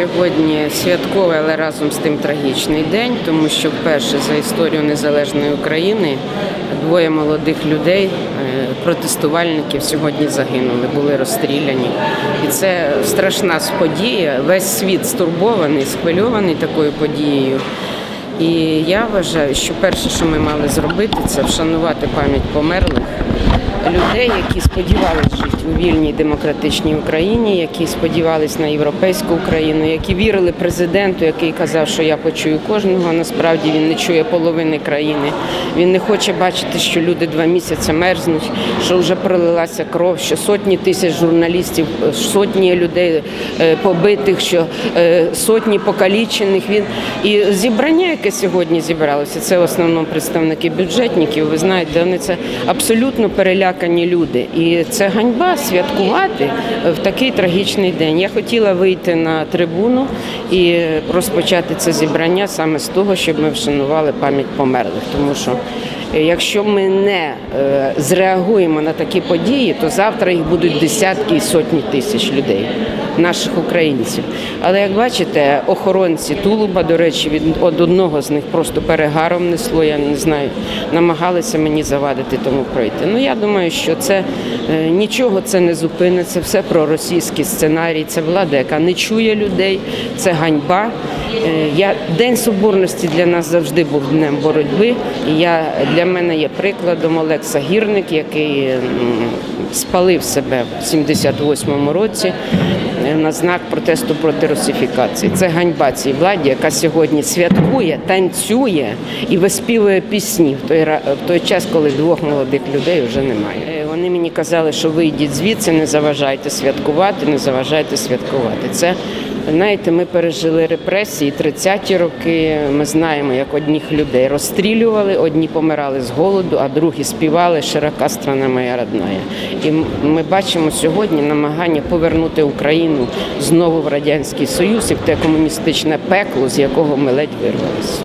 сьогодні святковий, але разом з тим трагічний день, тому що вперше за історію незалежної України двоє молодих людей, е, протестувальників, сьогодні загинули, були розстріляні. І це страшна подія. Весь світ стурбований, схвильований такою подією. І я вважаю, що перше, що ми мали зробити, це вшанувати пам'ять померлих людей, які сподівалися жити у вільній демократичній Україні, які сподівались на європейську Україну, які вірили президенту, який казав, що я почую кожного. а Насправді він не чує половини країни. Він не хоче бачити, що люди два місяці мерзнуть, що вже пролилася кров, що сотні тисяч журналістів, сотні людей е, побитих, що е, сотні покалічених. Він і зібрання, яке сьогодні зібралося, це в основному представники бюджетників. Ви знаєте, вони це абсолютно перелякані люди, і це ганьба святкувати в такий трагічний день. Я хотіла вийти на трибуну і розпочати це зібрання саме з того, щоб ми вшанували пам'ять померлих, тому що. Якщо ми не е, зреагуємо на такі події, то завтра їх будуть десятки і сотні тисяч людей, наших українців. Але як бачите, охоронці Тулуба, до речі, від од одного з них просто перегаром несло, я не знаю, намагалися мені завадити тому пройти. Ну я думаю, що це е, нічого це не зупинить, це все про російський сценарій, це влада, яка не чує людей, це ганьба. Е, Я День соборності для нас завжди був днем боротьби. Я для мене є прикладом Олекса Гірник, який спалив себе в 78-му році е, на знак протесту проти русифікації. Це ганьба цій владі, яка сьогодні святкує, танцює і виспівує пісні в той в той час, коли двох молодих людей вже немає. Е, Вони мені казали, що вийдіть звідси, не заважайте святкувати, не заважайте святкувати. Це Знаєте, ми пережили репресії 30-ті роки. Ми знаємо, як одних людей розстрілювали, одні помирали з голоду, а другі співали широка страна моя родная. І ми бачимо сьогодні намагання повернути Україну знову в радянський союз і в те комуністичне пекло, з якого ми ледь вирвалися.